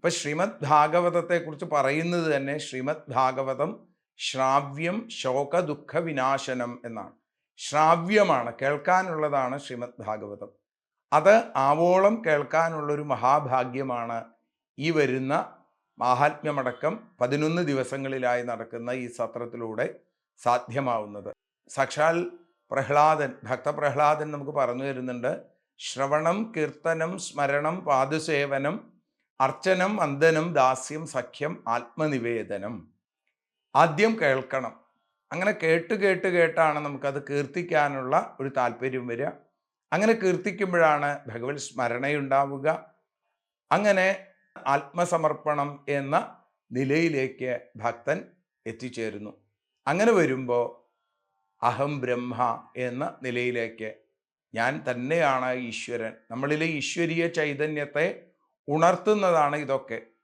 അപ്പൊ ശ്രീമദ് ഭാഗവതത്തെക്കുറിച്ച് പറയുന്നത് തന്നെ ശ്രീമദ് ഭാഗവതം ശ്രാവ്യം ശോക ദുഃഖ വിനാശനം എന്നാണ്. ശ്രാവ്യമാണ് കേൾക്കാനുള്ളതാണ് ശ്രീമദ് ഭാഗവതം അത് ആവോളം കേൾക്കാനുള്ളൊരു മഹാഭാഗ്യമാണ് ഈ വരുന്ന മാഹാത്മ്യമടക്കം പതിനൊന്ന് ദിവസങ്ങളിലായി നടക്കുന്ന ഈ സത്രത്തിലൂടെ സാധ്യമാവുന്നത്. സാക്ഷാൽ പ്രഹ്ലാദൻ ഭക്തപ്രഹ്ലാദൻ നമുക്ക് പറഞ്ഞു തരുന്നുണ്ട് ശ്രവണം കീർത്തനം സ്മരണം പാദസേവനം അർച്ചനം വന്ദനം ദാസ്യം സഖ്യം ആത്മനിവേദനം. ആദ്യം കേൾക്കണം. അങ്ങനെ കേട്ട് കേട്ട് കേട്ടാണ് നമുക്കത് കീർത്തിക്കാനുള്ള ഒരു താല്പര്യം വരിക. അങ്ങനെ കീർത്തിക്കുമ്പോഴാണ് ഭഗവത് സ്മരണയുണ്ടാവുക. അങ്ങനെ ആത്മസമർപ്പണം എന്ന നിലയിലേക്ക് ഭക്തൻ എത്തിച്ചേരുന്നു. അങ്ങനെ വരുമ്പോൾ അഹം ബ്രഹ്മ എന്ന നിലയിലേക്ക് ഞാൻ തന്നെയാണ് ഈശ്വരൻ. നമ്മളിലെ ഈശ്വരീയ ചൈതന്യത്തെ ഉണർത്തുന്നതാണ് ഇതൊക്കെ.